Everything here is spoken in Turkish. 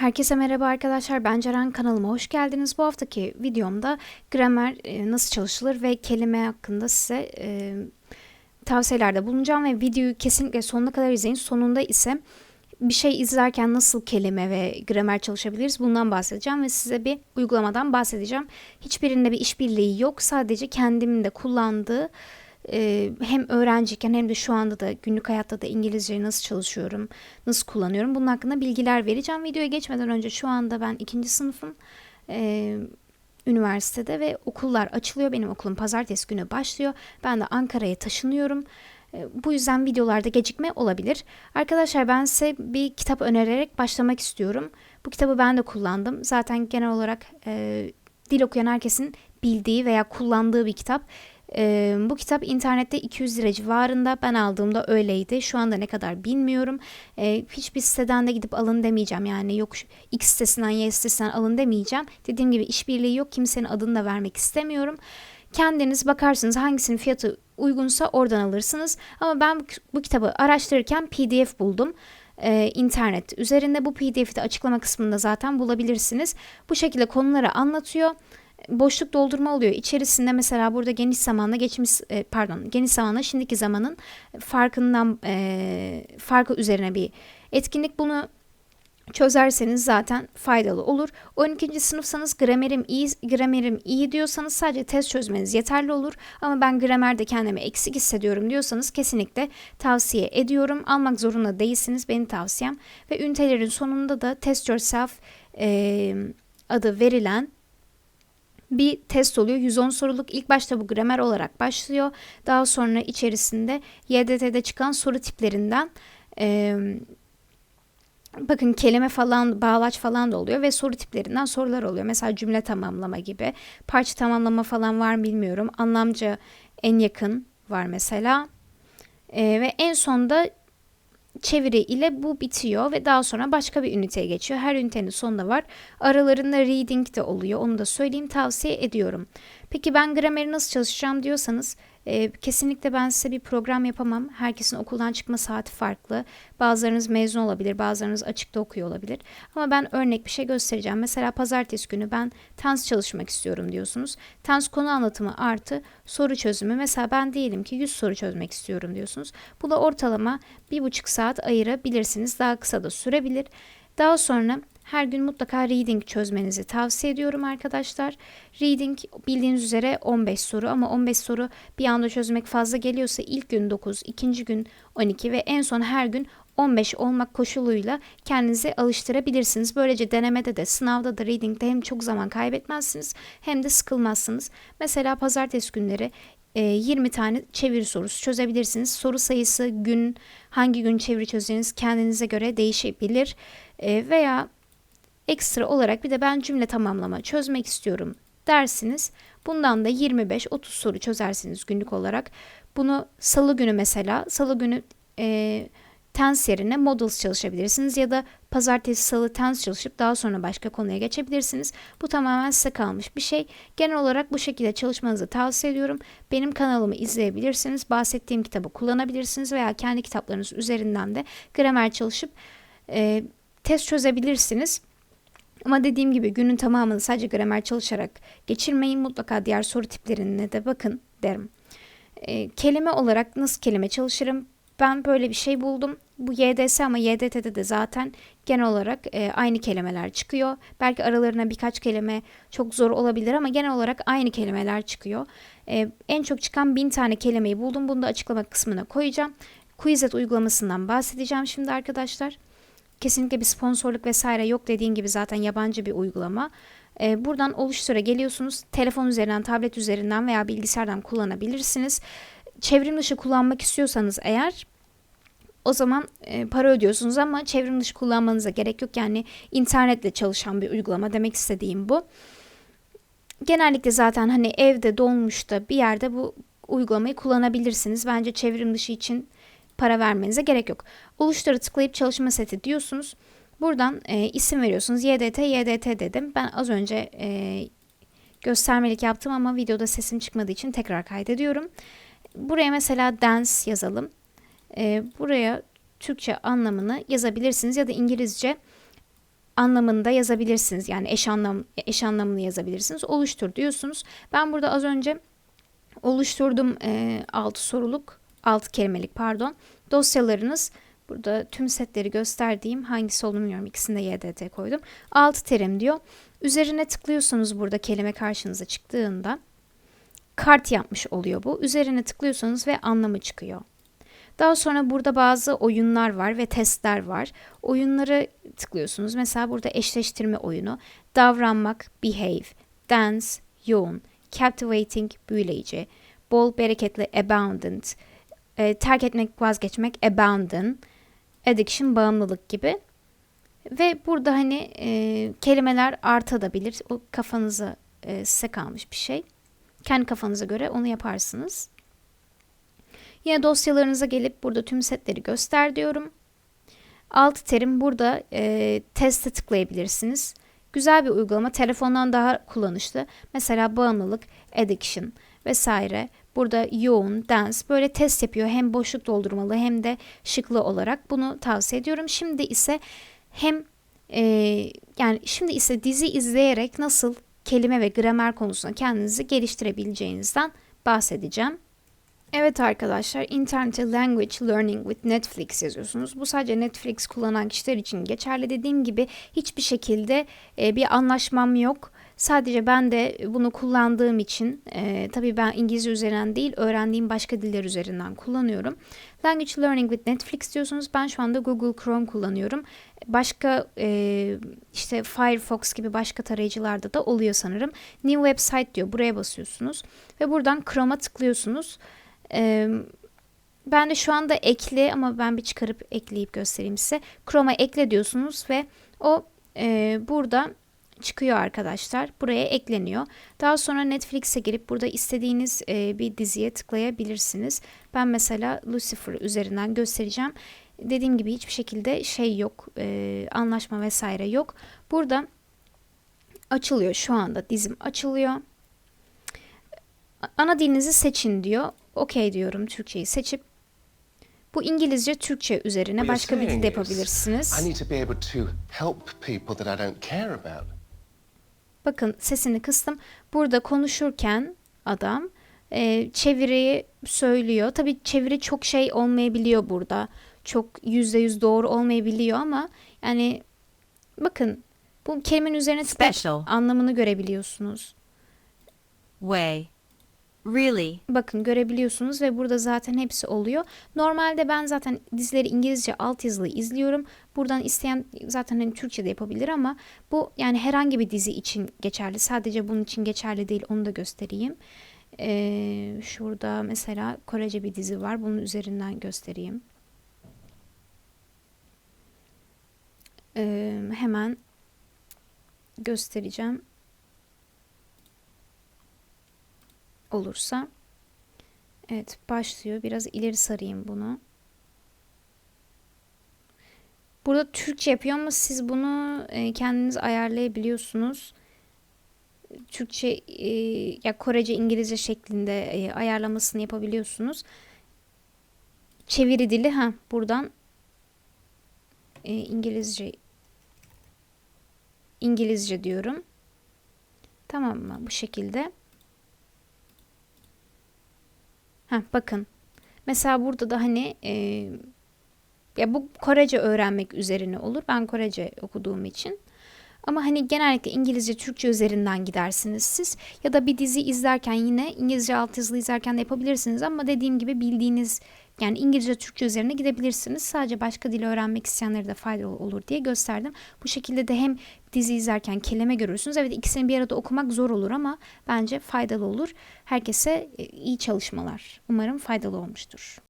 Herkese merhaba arkadaşlar. Ben Ceren kanalıma hoş geldiniz. Bu haftaki videomda gramer e, nasıl çalışılır ve kelime hakkında size e, tavsiyelerde bulunacağım ve videoyu kesinlikle sonuna kadar izleyin. Sonunda ise bir şey izlerken nasıl kelime ve gramer çalışabiliriz bundan bahsedeceğim ve size bir uygulamadan bahsedeceğim. Hiçbirinde bir işbirliği yok. Sadece kendimin de kullandığı e, hem öğrenciyken hem de şu anda da günlük hayatta da İngilizceyi nasıl çalışıyorum, nasıl kullanıyorum bunun hakkında bilgiler vereceğim. Videoya geçmeden önce şu anda ben ikinci sınıfım e, üniversitede ve okullar açılıyor. Benim okulum pazartesi günü başlıyor. Ben de Ankara'ya taşınıyorum. Bu yüzden videolarda gecikme olabilir. Arkadaşlar ben size bir kitap önererek başlamak istiyorum. Bu kitabı ben de kullandım. Zaten genel olarak e, dil okuyan herkesin bildiği veya kullandığı bir kitap. Ee, bu kitap internette 200 lira civarında. Ben aldığımda öyleydi. Şu anda ne kadar bilmiyorum. Ee, hiçbir siteden de gidip alın demeyeceğim. Yani yok X sitesinden Y sitesinden alın demeyeceğim. Dediğim gibi işbirliği yok. Kimsenin adını da vermek istemiyorum. Kendiniz bakarsınız hangisinin fiyatı uygunsa oradan alırsınız. Ama ben bu, bu kitabı araştırırken PDF buldum ee, internet üzerinde bu pdf'i de açıklama kısmında zaten bulabilirsiniz. Bu şekilde konuları anlatıyor boşluk doldurma oluyor. İçerisinde mesela burada geniş zamanla geçmiş e, pardon geniş zamanla şimdiki zamanın farkından e, farkı üzerine bir etkinlik. Bunu çözerseniz zaten faydalı olur. 12. sınıfsanız gramerim iyi, gramerim iyi diyorsanız sadece test çözmeniz yeterli olur. Ama ben gramerde kendimi eksik hissediyorum diyorsanız kesinlikle tavsiye ediyorum. Almak zorunda değilsiniz benim tavsiyem. Ve ünitelerin sonunda da test yourself e, adı verilen bir test oluyor. 110 soruluk. İlk başta bu gramer olarak başlıyor. Daha sonra içerisinde YDT'de çıkan soru tiplerinden e, bakın kelime falan, bağlaç falan da oluyor ve soru tiplerinden sorular oluyor. Mesela cümle tamamlama gibi. Parça tamamlama falan var mı bilmiyorum. Anlamca en yakın var mesela. E, ve en sonda çeviri ile bu bitiyor ve daha sonra başka bir üniteye geçiyor. Her ünitenin sonunda var. Aralarında reading de oluyor. Onu da söyleyeyim tavsiye ediyorum. Peki ben grameri nasıl çalışacağım diyorsanız e, kesinlikle ben size bir program yapamam. Herkesin okuldan çıkma saati farklı. Bazılarınız mezun olabilir, bazılarınız açıkta okuyor olabilir. Ama ben örnek bir şey göstereceğim. Mesela pazartesi günü ben tens çalışmak istiyorum diyorsunuz. Tens konu anlatımı artı soru çözümü. Mesela ben diyelim ki 100 soru çözmek istiyorum diyorsunuz. Bu da ortalama bir buçuk saat ayırabilirsiniz. Daha kısa da sürebilir. Daha sonra her gün mutlaka reading çözmenizi tavsiye ediyorum arkadaşlar. Reading bildiğiniz üzere 15 soru ama 15 soru bir anda çözmek fazla geliyorsa ilk gün 9, ikinci gün 12 ve en son her gün 15 olmak koşuluyla kendinizi alıştırabilirsiniz. Böylece denemede de sınavda da readingde hem çok zaman kaybetmezsiniz hem de sıkılmazsınız. Mesela pazartesi günleri 20 e, tane çeviri sorusu çözebilirsiniz. Soru sayısı gün hangi gün çeviri çözeceğiniz kendinize göre değişebilir. E, veya Ekstra olarak bir de ben cümle tamamlama çözmek istiyorum dersiniz. Bundan da 25-30 soru çözersiniz günlük olarak. Bunu salı günü mesela salı günü e, tens yerine models çalışabilirsiniz ya da pazartesi salı tens çalışıp daha sonra başka konuya geçebilirsiniz. Bu tamamen size kalmış bir şey. Genel olarak bu şekilde çalışmanızı tavsiye ediyorum. Benim kanalımı izleyebilirsiniz. Bahsettiğim kitabı kullanabilirsiniz veya kendi kitaplarınız üzerinden de gramer çalışıp e, test çözebilirsiniz. Ama dediğim gibi günün tamamını sadece gramer çalışarak geçirmeyin. Mutlaka diğer soru tiplerine de bakın derim. E, kelime olarak nasıl kelime çalışırım? Ben böyle bir şey buldum. Bu YDS ama YDT'de de zaten genel olarak e, aynı kelimeler çıkıyor. Belki aralarına birkaç kelime çok zor olabilir ama genel olarak aynı kelimeler çıkıyor. E, en çok çıkan bin tane kelimeyi buldum. Bunu da açıklama kısmına koyacağım. Quizlet uygulamasından bahsedeceğim şimdi arkadaşlar. Kesinlikle bir sponsorluk vesaire yok dediğin gibi zaten yabancı bir uygulama. Ee, buradan oluştura geliyorsunuz. Telefon üzerinden, tablet üzerinden veya bilgisayardan kullanabilirsiniz. Çevrim dışı kullanmak istiyorsanız eğer o zaman e, para ödüyorsunuz ama çevrim dışı kullanmanıza gerek yok. Yani internetle çalışan bir uygulama demek istediğim bu. Genellikle zaten hani evde dolmuşta bir yerde bu uygulamayı kullanabilirsiniz. Bence çevrim dışı için para vermenize gerek yok. Oluştura tıklayıp çalışma seti diyorsunuz. Buradan e, isim veriyorsunuz. YDT, YDT dedim. Ben az önce e, göstermelik yaptım ama videoda sesim çıkmadığı için tekrar kaydediyorum. Buraya mesela dance yazalım. E, buraya Türkçe anlamını yazabilirsiniz ya da İngilizce anlamında yazabilirsiniz. Yani eş anlam eş anlamını yazabilirsiniz. Oluştur diyorsunuz. Ben burada az önce oluşturdum 6 soruluk 6 kelimelik pardon. Dosyalarınız burada tüm setleri gösterdiğim hangisi olduğunu bilmiyorum. İkisini de YDT koydum. 6 terim diyor. Üzerine tıklıyorsunuz burada kelime karşınıza çıktığında kart yapmış oluyor bu. Üzerine tıklıyorsanız ve anlamı çıkıyor. Daha sonra burada bazı oyunlar var ve testler var. Oyunları tıklıyorsunuz. Mesela burada eşleştirme oyunu, davranmak, behave, dance, yoğun, captivating, büyüleyici, bol, bereketli, abundant, e, terk etmek, vazgeçmek, abandon, addiction, bağımlılık gibi. Ve burada hani e, kelimeler artabilir. O kafanıza e, size kalmış bir şey. Kendi kafanıza göre onu yaparsınız. Yine dosyalarınıza gelip burada tüm setleri göster diyorum. Alt terim burada e, teste tıklayabilirsiniz. Güzel bir uygulama. Telefondan daha kullanışlı. Mesela bağımlılık, addiction vesaire. Burada yoğun, dance böyle test yapıyor. Hem boşluk doldurmalı hem de şıklı olarak. Bunu tavsiye ediyorum. Şimdi ise hem e, yani şimdi ise dizi izleyerek nasıl kelime ve gramer konusunda kendinizi geliştirebileceğinizden bahsedeceğim. Evet arkadaşlar, internete language learning with Netflix yazıyorsunuz. Bu sadece Netflix kullanan kişiler için geçerli. Dediğim gibi hiçbir şekilde e, bir anlaşmam yok. Sadece ben de bunu kullandığım için, e, tabii ben İngilizce üzerinden değil, öğrendiğim başka diller üzerinden kullanıyorum. Language Learning with Netflix diyorsunuz. Ben şu anda Google Chrome kullanıyorum. Başka e, işte Firefox gibi başka tarayıcılarda da oluyor sanırım. New Website diyor. Buraya basıyorsunuz ve buradan Chrome'a tıklıyorsunuz. Ee, ben de şu anda ekle ama ben bir çıkarıp ekleyip göstereyim size. Chrome'a ekle diyorsunuz ve o e, burada çıkıyor arkadaşlar. Buraya ekleniyor. Daha sonra Netflix'e girip burada istediğiniz e, bir diziye tıklayabilirsiniz. Ben mesela Lucifer üzerinden göstereceğim. Dediğim gibi hiçbir şekilde şey yok. E, anlaşma vesaire yok. Burada açılıyor şu anda dizim açılıyor. Ana dilinizi seçin diyor. Okey diyorum Türkçeyi seçip bu İngilizce Türkçe üzerine başka bir dilde yapabilirsiniz. Bakın sesini kıstım. Burada konuşurken adam e, çeviriyi söylüyor. Tabii çeviri çok şey olmayabiliyor burada. Çok yüzde yüz doğru olmayabiliyor ama yani bakın bu kelimenin üzerine tıklayıp anlamını görebiliyorsunuz. Way Really? Bakın görebiliyorsunuz ve burada zaten hepsi oluyor. Normalde ben zaten dizileri İngilizce altyazılı izliyorum. Buradan isteyen zaten hani Türkçe de yapabilir ama bu yani herhangi bir dizi için geçerli. Sadece bunun için geçerli değil onu da göstereyim. Ee, şurada mesela Korece bir dizi var. Bunun üzerinden göstereyim. Ee, hemen göstereceğim. Olursa. Evet başlıyor. Biraz ileri sarayım bunu. Burada Türkçe yapıyor ama siz bunu e, kendiniz ayarlayabiliyorsunuz. Türkçe e, ya Korece İngilizce şeklinde e, ayarlamasını yapabiliyorsunuz. Çeviri dili ha buradan İngilizce İngilizce diyorum. Tamam mı? Bu şekilde. Heh, bakın. Mesela burada da hani e, ya bu Korece öğrenmek üzerine olur. Ben Korece okuduğum için. Ama hani genellikle İngilizce, Türkçe üzerinden gidersiniz siz. Ya da bir dizi izlerken yine İngilizce altyazılı izlerken de yapabilirsiniz. Ama dediğim gibi bildiğiniz yani İngilizce, Türkçe üzerine gidebilirsiniz. Sadece başka dil öğrenmek isteyenlere de faydalı olur diye gösterdim. Bu şekilde de hem dizi izlerken kelime görürsünüz. Evet ikisini bir arada okumak zor olur ama bence faydalı olur. Herkese e, iyi çalışmalar. Umarım faydalı olmuştur.